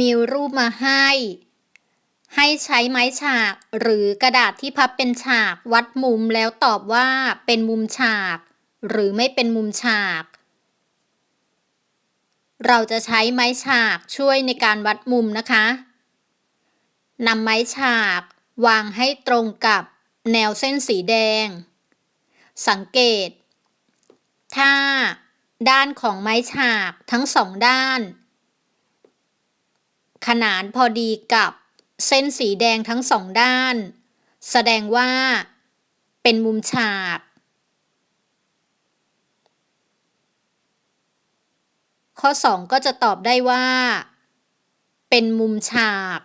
มีรูปมาให้ ให้ใช้ไม้ฉากหรือกระดาษที่พับเป็นฉากวัดมุมแล้วตอบว่าเป็นมุมฉาก หรือไม่เป็นมุมฉาก เราจะใช้ไม้ฉากช่วยในการวัดมุมนะคะนำไม้ฉาก วางให้ตรงกับแนวเส้นสีแดง สังเกต ถ้า ด้านของไม้ฉากทั้งสองด้าน นานพอดีกับเส้นสีแดงทั้งสองด้าน แสดงว่า เป็นมุมฉาก ข้อ 2 ก็จะตอบได้ว่า เป็นมุมฉาก